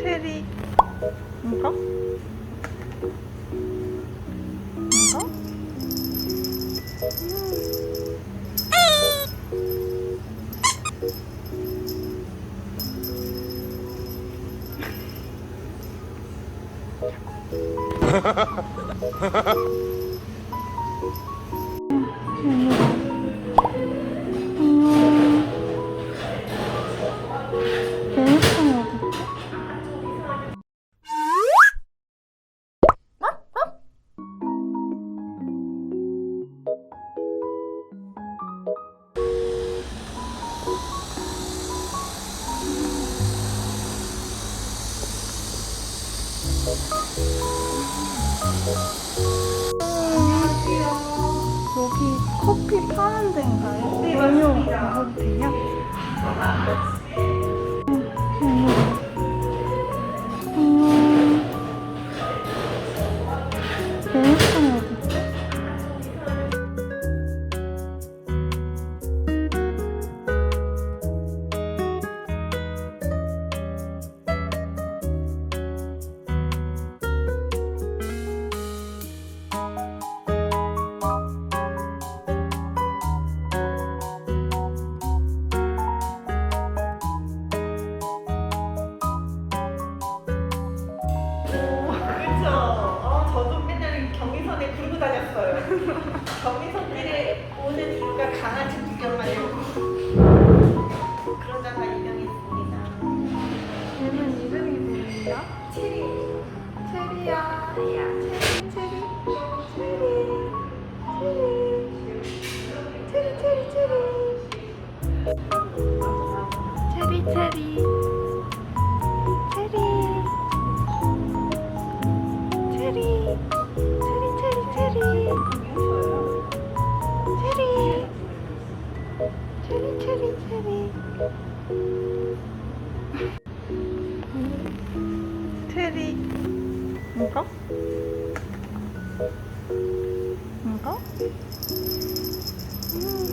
체리 이거? 이거? 베 여기 커피 파는 데인가요? 네, 먹어도 돼요? 다녔어요. 경의선길에 오는 이유가 강아지 구경하려고. 그러다가 유명했습니다. 얘는 이름이 뭐예요? 체리. 체리야. 체리야. 체리. 체리, 체리, 체리. 이거? 이거? 음.